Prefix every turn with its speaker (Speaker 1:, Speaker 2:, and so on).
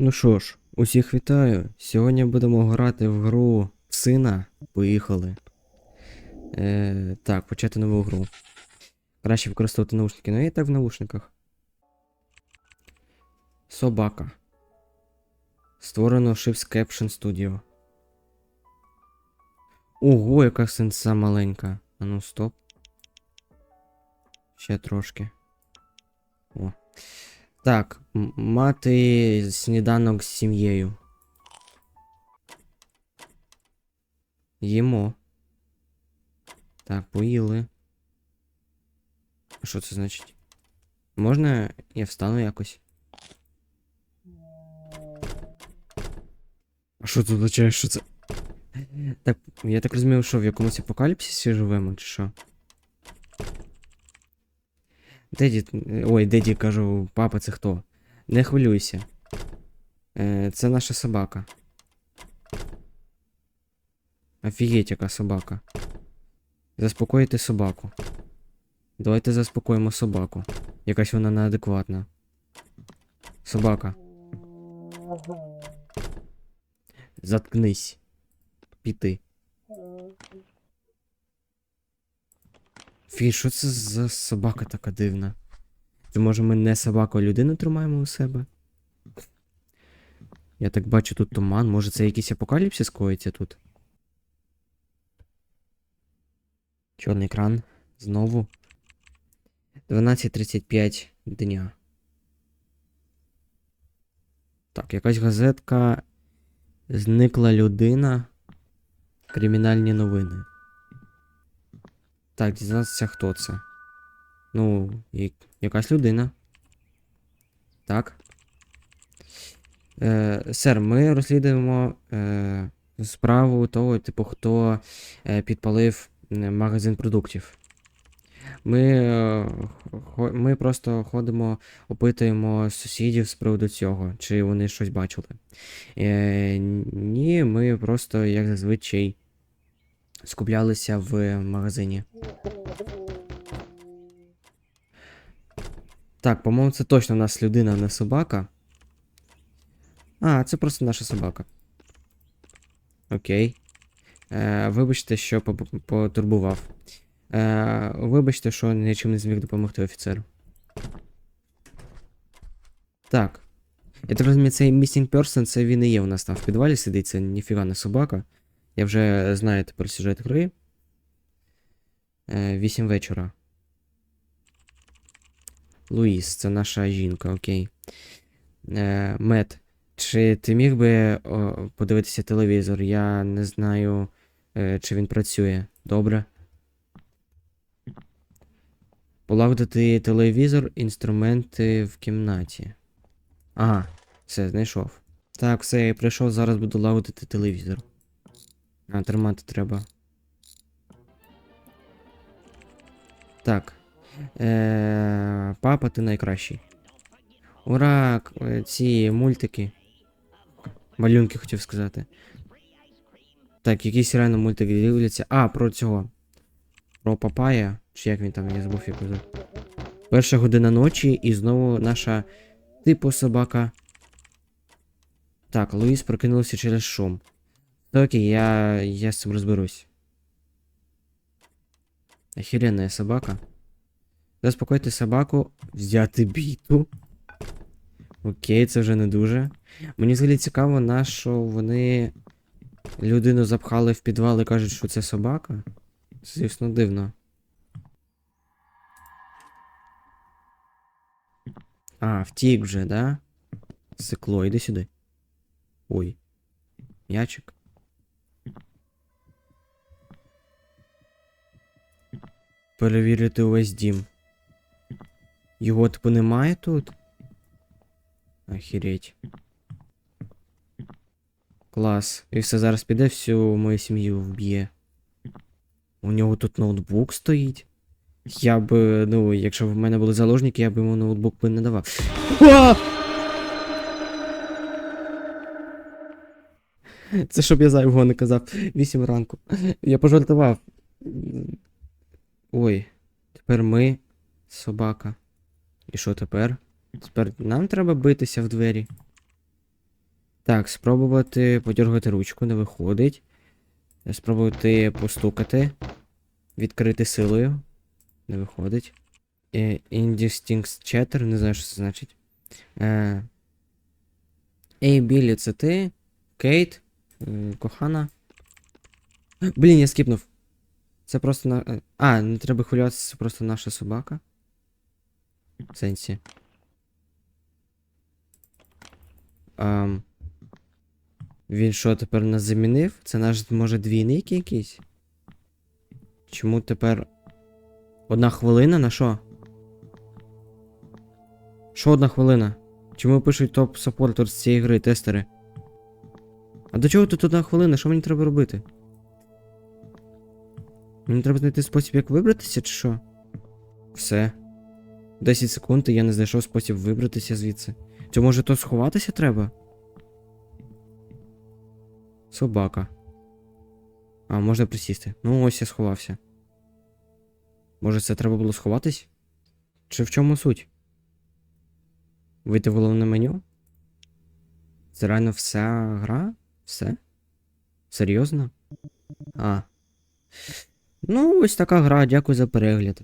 Speaker 1: Ну що ж, усіх вітаю. Сьогодні будемо грати в гру сина. Поїхали. Е, так, почати нову гру. Краще використовувати наушники, ну я і так в наушниках. Собака. Створено Ships Caption Studio. Ого, яка сенса маленька. А ну стоп. Ще трошки. О. Так, мати сніданок з сім'єю. Їмо. Так, поїли. Що це значить? Можна я встану якось? А що це означає, що це? Так, я так розумію, що в якомусь апокаліпсисі живемо, чи що? Деді. Ой, деді кажу, папа, це хто? Не хвилюйся. Е, це наша собака. Офігеть, яка собака. Заспокоїти собаку. Давайте заспокоїмо собаку. Якась вона неадекватна. Собака. Заткнись. Піти. Фі, що це за собака така дивна? Це може ми не собаку, а людину тримаємо у себе? Я так бачу тут туман, може це якийсь апокаліпсис коїться тут? Чорний екран. Знову. 12.35 дня. Так, якась газетка. Зникла людина. Кримінальні новини. Так, дізнатися, хто це. Ну, я- якась людина. Так. Е, сер, ми розслідуємо е, справу того, типу, хто е, підпалив е, магазин продуктів. Ми, е, ми просто ходимо, опитуємо сусідів з приводу цього, чи вони щось бачили. Е, ні, ми просто, як зазвичай, скуплялися в магазині. Так, по-моєму, це точно у нас людина, а не собака. А, це просто наша собака. Окей. Е, вибачте, що потурбував. Е, вибачте, що нічим не зміг допомогти офіцеру. Так. Я так розумію, цей Missing Person, це він і є у нас там в підвалі сидить, це ніфіга не собака. Я вже знаю тепер сюжет гри. Е, 8 вечора. Луїс, це наша жінка, окей. Е, Мет, чи ти міг би подивитися телевізор? Я не знаю, е, чи він працює. Добре. Полагодити телевізор, інструменти в кімнаті. Ага, все, знайшов. Так, все, я прийшов, зараз буду лагодити телевізор. А, тримати треба. Так. Е, папа, ти найкращий. Ура! е, Ці мультики. Малюнки хотів сказати. Так, якісь реально мультики дивляться. А, про цього. Про Папая. Чи як він там, я забув як його. Перша година ночі і знову наша типу собака. Так, Луїс прокинувся через шум. Та Окей, я, я з цим розберусь. Охеренная собака. Заспокойте собаку, взяти біту. Окей, це вже не дуже. Мені взагалі цікаво, на що вони людину запхали в підвал і кажуть, що це собака. Це, звісно, дивно. А, втік вже, да? Сикло, іди сюди. Ой. М'ячик. Перевірити увесь дім. Його типу немає тут? Охереть. Клас. І все зараз піде, всю мою сім'ю вб'є. У нього тут ноутбук стоїть. Я би, ну, якщо б в мене були заложники, я б йому ноутбук би не давав. А! Це щоб я зайвого не казав. Вісім ранку. Я пожартував. Ой, тепер ми собака. І що тепер? Тепер нам треба битися в двері. Так, спробувати подергати ручку, не виходить. Спробувати постукати. Відкрити силою. Не виходить. Е, Indistinct Chatter, не знаю, що це значить. Е, Ей, Біллі, це ти? Кейт? Кохана? Блін, я скіпнув. Це просто на. е, А, не треба хвилюватися, це просто наша собака. В сенсі. Ам... Він що, тепер нас замінив? Це наш, може, двійник якийсь? Чому тепер. Одна хвилина на що? Що одна хвилина? Чому пишуть топ саппортер з цієї гри, тестери? А до чого тут одна хвилина? Що мені треба робити? Мені треба знайти спосіб, як вибратися, чи що? Все. 10 секунд, і я не знайшов спосіб вибратися звідси. Чи може то сховатися треба? Собака. А, можна присісти. Ну, ось я сховався. Може, це треба було сховатись? Чи в чому суть? Вийти в головне меню? Це реально вся гра? Все? Серйозно? А. Ну, ось така гра, дякую за перегляд.